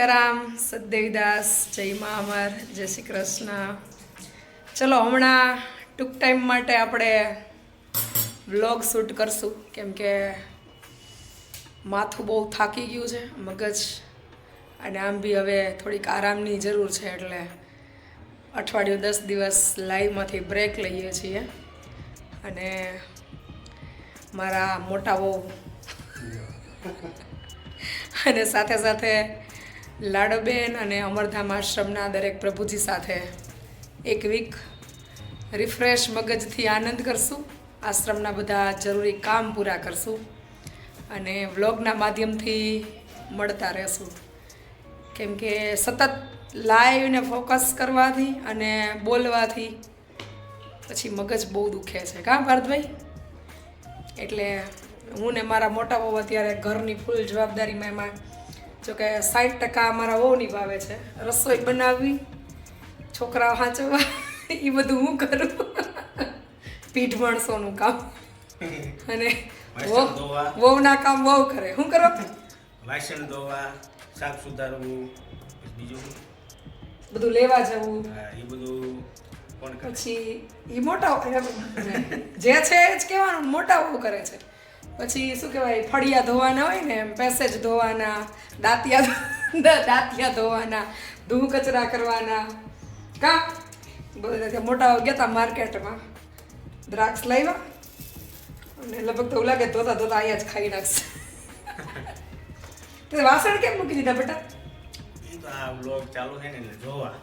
સીતારામ સદદેવીદાસ જય મા અમર જય શ્રી કૃષ્ણ. ચલો હમણાં ટૂંક ટાઈમ માટે આપણે વ્લોગ શૂટ કરશું. કેમ કે માથું બહુ થાકી ગયું છે મગજ. અને આમ બી હવે થોડીક આરામની જરૂર છે એટલે અઠવાડિયું દસ દિવસ લાઈવમાંથી બ્રેક લઈએ છીએ. અને મારા મોટા બહુ અને સાથે સાથે લાડોબેન અને અમરધામ આશ્રમના દરેક પ્રભુજી સાથે એક વીક રિફ્રેશ મગજથી આનંદ કરશું. આશ્રમના બધા જરૂરી કામ પૂરા કરશું અને વ્લોગના માધ્યમથી મળતા રહેશું. કેમ કે સતત લાઈવને ફોકસ કરવાથી અને બોલવાથી પછી મગજ બહુ દુખે છે. કાં ભારતભાઈ? એટલે હું ને મારા મોટા બહુ અત્યારે ઘરની ફૂલ જવાબદારીમાં એમાં જો કે સાઠ ટકા અમારા બહુ નિભાવે છે. રસોઈ બનાવવી છોકરાઓ હાંચવા એ બધું હું કરું? પીઠ માણસોનું કામ. અને વહુના કામ બહુ કરે. શું કરો? વાસણ ધોવા શાક સુધારવું બીજું બધું લેવા જવું. એ બધું પછી એ મોટા જે છે એ જ કહેવાનું મોટા બહુ કરે છે. પછી શું કહેવાય ફળિયા ધોવાના હોય ને એમ પેસેજ ધોવાના દાંતિયા દાંતિયા ધોવાના ધૂ કચરા કરવાના. કા? બધા મોટા ગયા હતા માર્કેટમાં. દ્રાક્ષ લાવ્યા અને લગભગ તો એવું લાગે ધોતા ધોતા અહીંયા જ ખાઈ નાખશે. તે વાસણ કેમ મૂકી દીધા બેટા? ચાલુ છે ને જોવા.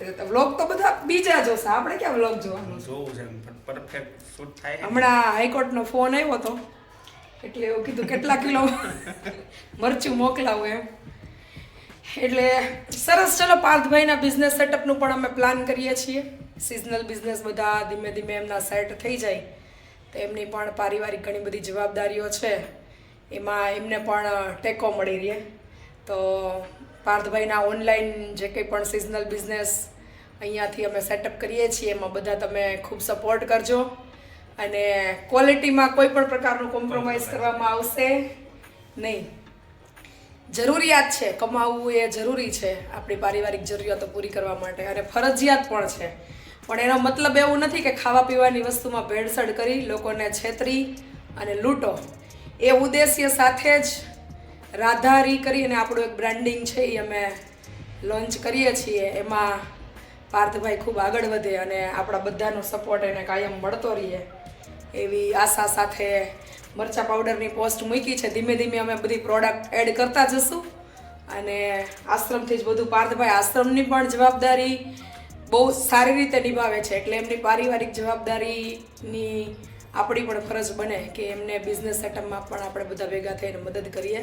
વ્લોગ તો બધા બીજા જોશે. આપણે ક્યાં વ્લોગ જોવાનું જોવું છે? પરફેક્ટ શૂટ થાય. હમણાં હાઈકોર્ટનો ફોન આવ્યો હતો. એટલે એવું કીધું કેટલા કિલો મરચું મોકલાવું એમ. એટલે સરસ ચલો પાર્થભાઈના બિઝનેસ સેટઅપનું પણ અમે પ્લાન કરીએ છીએ. સિઝનલ બિઝનેસ બધા ધીમે ધીમે એમના સેટ થઈ જાય. તો એમની પણ પારિવારિક ઘણી બધી જવાબદારીઓ છે. એમાં એમને પણ ટેકો મળી રહે. તો પાર્થભાઈના ઓનલાઈન જે કંઈ પણ સિઝનલ બિઝનેસ અહીંયાથી અમે સેટઅપ કરીએ છીએ એમાં બધા તમે ખૂબ સપોર્ટ કરજો. અને ક્વોલિટીમાં કોઈ પણ પ્રકારનું કોમ્પ્રોમાઇઝ કરવામાં આવશે નહીં. જરૂરિયાત છે કમાવવું એ જરૂરી છે આપણી પારિવારિક જરૂરિયાતો પૂરી કરવા માટે. અને ફરજિયાત પણ છે. પણ એનો મતલબ એવું નથી કે ખાવા પીવાની વસ્તુમાં ભેળસેળ કરી લોકોને છેતરી અને લૂંટો. એ ઉદ્દેશ્ય સાથે જ રાધારી કરી અને આપણું એક બ્રાન્ડિંગ છે એ અમે લોન્ચ કરીએ છીએ. એમાં પાર્થભાઈ ખૂબ આગળ વધે અને આપણા બધાનો સપોર્ટ એને કાયમ મળતો રહીએ. એવી આશા સાથે મરચા પાવડરની પોસ્ટ મૂકી છે. ધીમે ધીમે અમે બધી પ્રોડક્ટ એડ કરતા જશું. અને આશ્રમથી જ બધું પાર્થભાઈ આશ્રમની પણ જવાબદારી બહુ સારી રીતે નિભાવે છે. એટલે એમની પારિવારિક જવાબદારીની આપણી પણ ફરજ બને કે એમને બિઝનેસ સેટઅપમાં પણ આપણે બધા ભેગા થઈને મદદ કરીએ.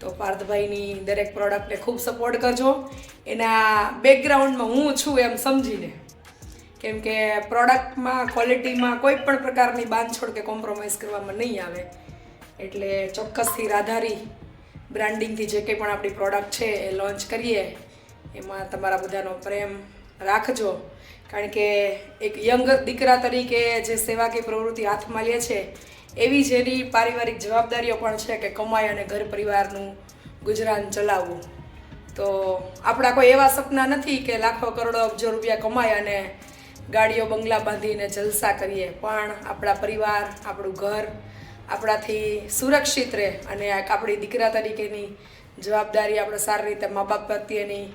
તો પાર્થભાઈની દરેક પ્રોડક્ટને ખૂબ સપોર્ટ કરજો. એના બેકગ્રાઉન્ડમાં હું છું એમ સમજીને. કેમ કે પ્રોડક્ટમાં ક્વોલિટીમાં કોઈ પણ પ્રકારની બાંધછોડ કે કોમ્પ્રોમાઇઝ કરવામાં નહીં આવે. એટલે ચોક્કસથી રાધારી બ્રાન્ડિંગથી જે કંઈ પણ આપણી પ્રોડક્ટ છે એ લોન્ચ કરીએ. એમાં તમારા બધાનો પ્રેમ રાખજો. કારણ કે એક યંગ દીકરા તરીકે જે સેવાકીય પ્રવૃત્તિ હાથમાં લે છે એવી જ પારિવારિક જવાબદારીઓ પણ છે કે કમાઈ અને ઘર પરિવારનું ગુજરાન ચલાવવું. તો આપણા કોઈ એવા સપના નથી કે લાખો કરોડો અબજો રૂપિયા કમાય અને ગાડીઓ, બંગલા બાંધીને જલસા કરીએ. પણ આપણા પરિવાર, આપણું ઘર આપણાથી સુરક્ષિત રહે અને આપણી દીકરા તરીકેની જવાબદારી આપણે સારી રીતે મા બાપ પ્રત્યેની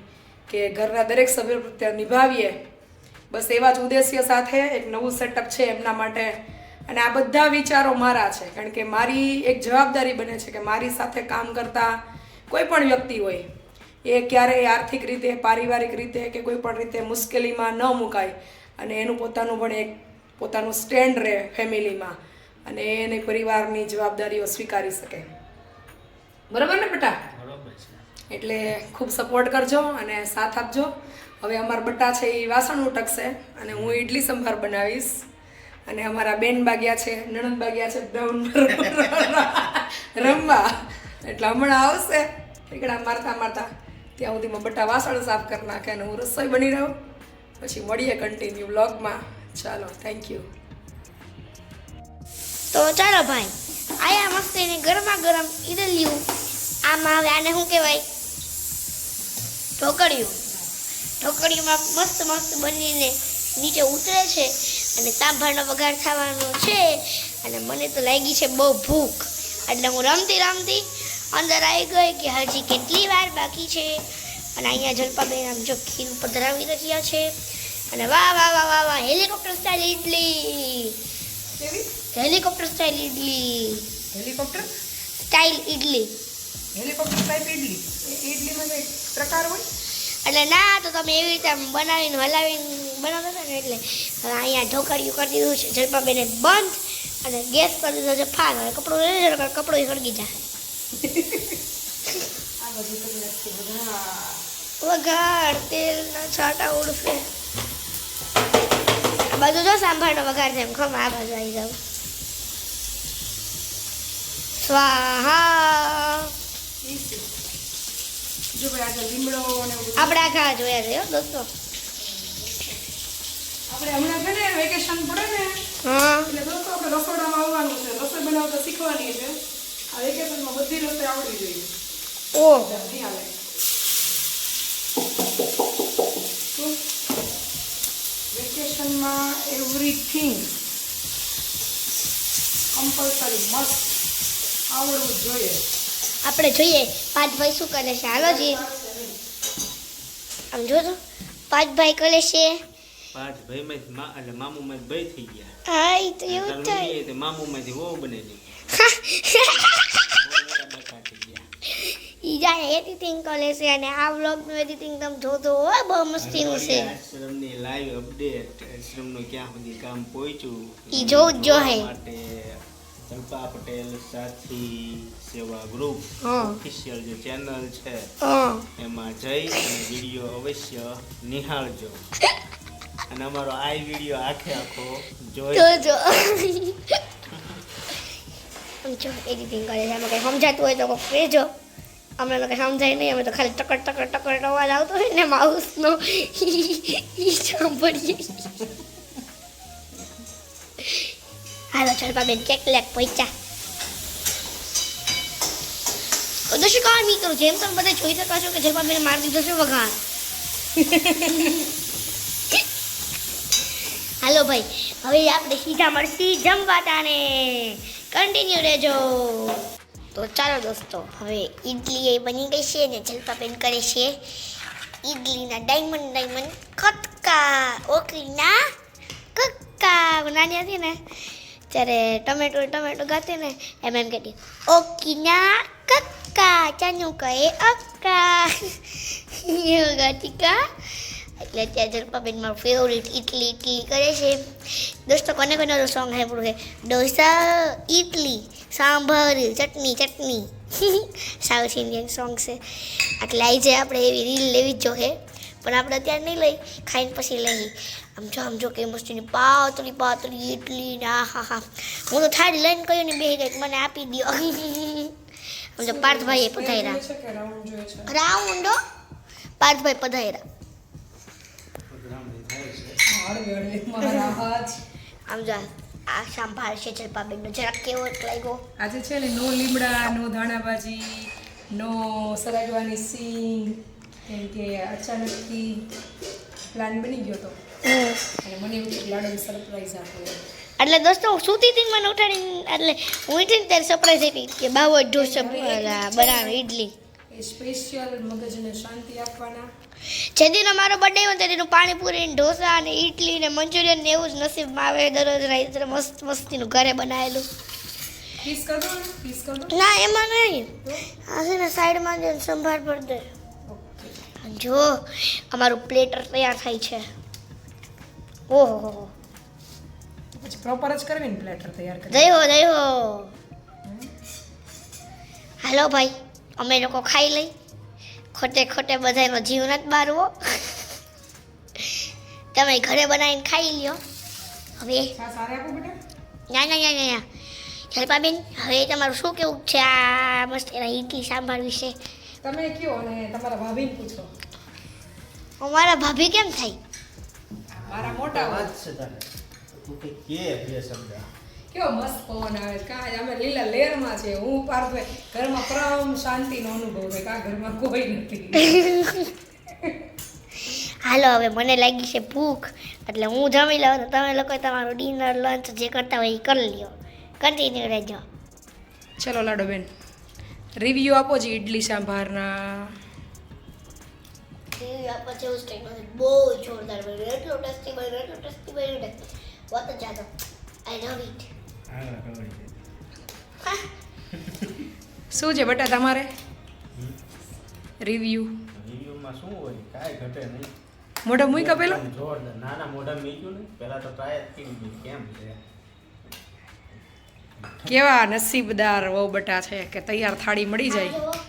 કે ઘરના દરેક સભ્ય પ્રત્યે નિભાવીએ. બસ એવા જ ઉદ્દેશ્ય સાથે એક નવું સેટઅપ છે એમના માટે અને આ બધા વિચારો મારા છે. કારણ કે મારી એક જવાબદારી બને છે કે મારી સાથે કામ કરતા કોઈ પણ વ્યક્તિ હોય એ ક્યારેય આર્થિક રીતે પારિવારિક રીતે કે કોઈ પણ રીતે મુશ્કેલીમાં ન મુકાય અને એનું પોતાનું પણ એક પોતાનું સ્ટેન્ડ રહે ફેમિલીમાં અને એને પરિવારની જવાબદારીઓ સ્વીકારી શકે. બરાબર ને બેટા? એટલે ખૂબ સપોર્ટ કરજો અને સાથ આપજો. હવે અમારા બટ્ટા છે એ વાસણ ઉટકશે અને હું ઇડલી સંભાર બનાવીશ. અને અમારા બેન બાગ્યા છે, નણંદ બાગ્યા છે રમવા. એટલે હમણાં આવશે. ઠીકડા મારતા મારતા ત્યાં સુધીમાં બટા વાસણ સાફ કરી નાખે અને હું રસોઈ બની રહું. પછી મળીએ કન્ટિન્યુ વ્લોગમાં ચાલો થેન્ક યુ તો ચાલો ભાઈ, આયા મસ્ત એને ગરમા ગરમ ઈડલિયું આમાં હવે આને શું કહેવાય? ઢોકળિયું ઢોકળિયુંમાં મસ્ત મસ્ત બનીને નીચે ઉતરે છે. અને તાંભાનો વઘાર થવાનો છે. અને મને તો લાગી છે બહુ ભૂખ. એટલે હું રમતી રમતી અંદર આવી ગઈ કે હજી કેટલી વાર બાકી છે. અને અહીંયા જલપાબેન આમ જો ખીર પધરાવી રહ્યા છે. અને વાહ વાહ વાહ વાહ વાહ helicopter style idli helicopter style idli helicopter? Style idli helicopter type idli ઇડલીમાં પ્રકાર હોય? એટલે ના તો તમે એવી રીતે બનાવીને હલાવીને બનાવતા હતા ને? એટલે હવે અહીંયા ઢોકળિયું કરી દીધું છે જલપાબેને બંધ અને ગેસ કરી દીધો છે ફાર હવે કપડું લઈ લેજો કપડું સળગી જાય વઘાર તેલના છાંટા ઉડશે. આ બાજુ જો સાંભાળનો વઘાર છે એમ ખમ આ બાજુ આવી જાઉં. સ્વાહા. આપણે આખા જોયા છે હો દોસ્તો. આપણે હમણાં છે ને વેકેશન પડે ને હા. એટલે દોસ્તો આપણે રસોડામાં આવવાનું છે. રસોઈ બનાવતા શીખવાની છે. આ વેકેશનમાં બધી રસોઈ આવડવી જોઈએ ઓ. નહીં આવે? વેકેશનમાં એવરીથિંગ કમ્પલસરી મસ્ત આવડવું જોઈએ. આપણે જોઈએ પાંચ ભાઈ શું કરે છે? હાલો જી. આમ જોજો. પાંચ ભાઈ કરે છે. પાંચ ભાઈ માં મા એટલે મામુ માં ભાઈ થઈ ગયા. હા એ તો એવું થાય. તે મામુ માંથી વહુ ગયા. ઈ જાય એડિટિંગ કરે છે અને આ વ્લોગનું એડિટિંગ તમે જોજો હો બહુ મસ્તીનું છે. આશ્રમની લાઈવ અપડેટ આશ્રમનું ક્યાં સુધી કામ પહોંચ્યું? ઈ જોવું જ. જોવા માટે જલ્પા પટેલ સાથી સેવા ગ્રુપ ઓફિશિયલ જે ચેનલ છે એમાં જઈ અને વીડિયો અવશ્ય નિહાળજો. અને અમારો આ વીડિયો આખે આખો જોજો જો. એડિટિંગ કરે છે. આમાં કંઈ સમજાતું હોય તો કોઈ કહેજો. અમને તો કંઈ સમજાય નહીં. અમે તો ખાલી ટકર ટકર ટકર અવાજ આવતો હોય ને માઉસનો. એ સાંભળીએ. હાલો ચલપા બેન કેક લેક પૈસા દર્શકાર મિત્રો જેમ તમે બધા જોઈ શકો છો કે જલપા બેન મારી દીધો છે વઘાર. હાલો ભાઈ, હવે આપણે સીધા મળશી જમવાટાને. કન્ટિન્યુ રહેજો. તો ચાલો દોસ્તો, હવે ઈડલી એ બની ગઈ છે ને જલપાબેન કરે છે. ઈડલીના ડાયમંડ ડાયમંડ કટકા, ઓકરીના કક્કા નાની હતી ને ત્યારે ટમેટો ટમેટો ગાતી ને, એમ એમ કહેતી ઓકીના કક્કા ચાનું કહે અક્કા ગાતી કા? એટલે અત્યારે જલપાબેન મારું ફેવરિટ ઇડલી ઇટલી કરે છે. દોસ્તો કોને કોને સોંગ સાંભળ્યું છે? Dosa idli sambar chutney chutney. South Indian song છે. એટલે આવી જાય આપણે એવી રીલ લેવી જ જોઈએ પણ આપણે અત્યારે નહીં લઈ. ખાઈને પછી લઈ. આમ જો આમ જો કે મસ્તીની પાતળી પાતળી ઇડલી ના હા હા. હું તો થાળી લઈને કહ્યું ને બે ગઈ મને આપી દો આમ તો પાર્થભાઈએ પધાર્યા. રાઉન્ડો પાર્થભાઈ પધાર્યા. હળવે હળવે મારા આમ જો આ સંભાળ છે જલપાબેનનો જરાક કેવો લાગ્યો? આજે છે ને નો લીમડા નો ધાણાભાજી નો સરાગવાની સિંગ કેમ કે અચાનકથી પ્લાન બની ગયો હતો અને મને એવું લાડુ સરપ્રાઈઝ આપ્યો એટલે દોસ્તો હું સૂતી હતી મને ઉઠાડીને એટલે હું ઉઠીને ત્યારે સરપ્રાઈઝ આપી કે બાવો ઢોસા બનાવે ઇડલી એ સ્પેશિયલ મગજને શાંતિ આપવાના. જે દિન મારો બર્થડે હોય તે દિનો પાણીપુરી ને ઢોસા ને ઇડલી ને મંચુરિયન ને એવું જ નસીબમાં આવે દરરોજ રાત્રે મસ્ત મસ્તીનું ઘરે બનાવેલું. પીસ કર દો પીસ કર દો ના એમાં નહીં. આ છે ને સાઈડમાં જ સંભાળ પર દે જો અમારું પ્લેટર તૈયાર થાય છે. ઓહો હો પછી પ્રોપર જ કરવી ને પ્લેટર તૈયાર કરી. જય હો જય હો. હાલો ભાઈ. અમે લોકો ખાઈ લઈ. ખોટે ખોટે બધાનો જીવ નથી બારવો. તમે ઘરે બનાવીને ખાઈ લ્યો. હવે ચા સારે આપો બેટા? ના ના ના ના જલપાબેન હવે તમારું શું કેવું છે? આ મસ્ત એના ઇડલી સાંભાર વિશે. તમે કયો અને તમારા ભાભીને પૂછો. અમારા ભાભી કેમ થઈ મારા મોટા વાત છે તને તું કે બે શબ્દ કેવો મસ્ત પવન આવે છે. કાંઈ અમે લીલા લેરમાં છે. હું પાર્થભાઈ ઘરમાં પરમ શાંતિનો અનુભવ છે કાં ઘરમાં કોઈ નથી. હાલો હવે મને લાગી છે ભૂખ. એટલે હું જમી લઉં તો તમે લોકો તમારું ડિનર લંચ જે કરતા હોય એ કરી લ્યો. કન્ટિન્યુ રહેજો. ચલો લાડો બેન. રિવ્યુ આપો છે ઇડલી સાંભારના. આપણે આપો છે. બહુ જોરદાર બન્યું. એટલું ટેસ્ટી બન્યું એટલું ટેસ્ટી બન્યું જ જાદો આઈ લવ ઇટ શું છે બેટા તમારે? રિવ્યુ રિવ્યુમાં શું હોય? કાંઈ ઘટે નહીં. મોઢા મૂઈ પેલો? જોરદાર. નાના મોઢા મીક્યું ને પહેલા તો ટ્રાય જ કરી કેમ છે? કેવા નસીબદાર વહુ બટા છે કે તૈયાર થાળી મળી જાય.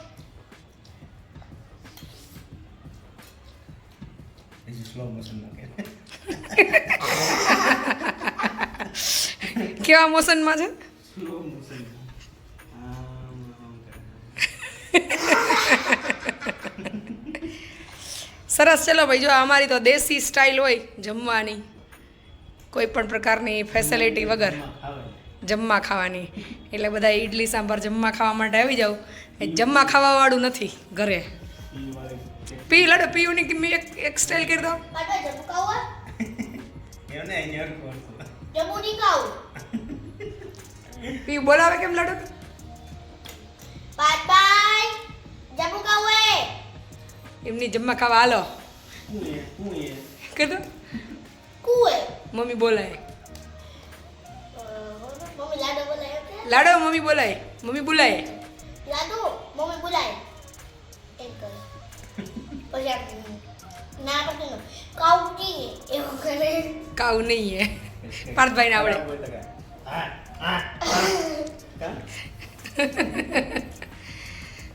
કેવા મોશનમાં છે? સ્લો મોશન આમ આમ કરે. સરસ ચલો ભાઈ જો અમારી તો દેશી સ્ટાઇલ હોય જમવાની કોઈ પણ પ્રકારની ફેસિલિટી વગર. જમવા ખાવાની. એટલે બધા ઇડલી સાંભાર જમવા ખાવા માટે આવી જાવ એ જમવા ખાવાવાળું નથી ઘરે. પી લડો પીયુની એક એક સ્ટાઇલ કરી દો. જમ્મુ નહીં ખાવું પી બોલાવે કેમ લડો પાટભાઈ જમ્મુ ખાવું હે? એમની જમવા ખાવા હાલો. હું એ હું એ. કરી દો. કુએ મમ્મી બોલાય. મમ્મી લાડો બોલાય લાડો મમ્મી બોલાય. મમ્મી બોલાય. લાડુ? મમ્મી બોલાય. એમ કરે. પછી આપણે ના પછી કાઉટી એવું કરે. કાઉ નહીં હે. આવડે હા હા. કાં?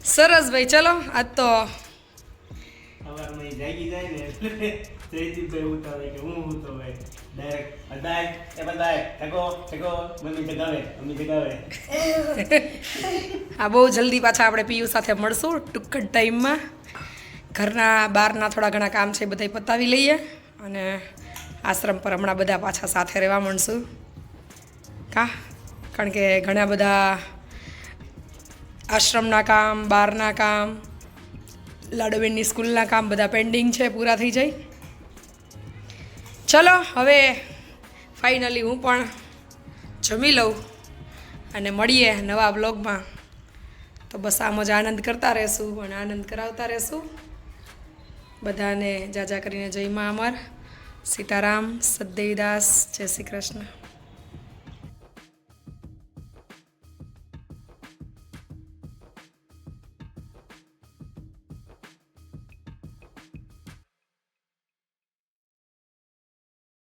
સરસ ભાઈ, ચલો, આજ તો ને આ બહુ જલ્દી પાછા આપણે પીયુ સાથે મળશું, ટૂંક ટાઈમમાં ઘરના બહારના થોડા ઘણા કામ છે એ બધાય પતાવી લઈએ અને આશ્રમ પર હમણાં બધા પાછા સાથે રહેવા માંડશું કા? કારણ કે ઘણા બધા આશ્રમના કામ, બહારના કામ, લાડુબેનની સ્કૂલના કામ બધા પેન્ડિંગ છે, પૂરા થઈ જાય. ચલો, હવે ફાઇનલી હું પણ જમી લઉં અને મળીએ નવા બ્લોગમાં તો બસ આમ જ આનંદ કરતા રહેશું અને આનંદ કરાવતા રહેશું. બધાને જાજા કરીને જય મા અમર. સીતારામ સદેવીદાસ જય શ્રી કૃષ્ણ.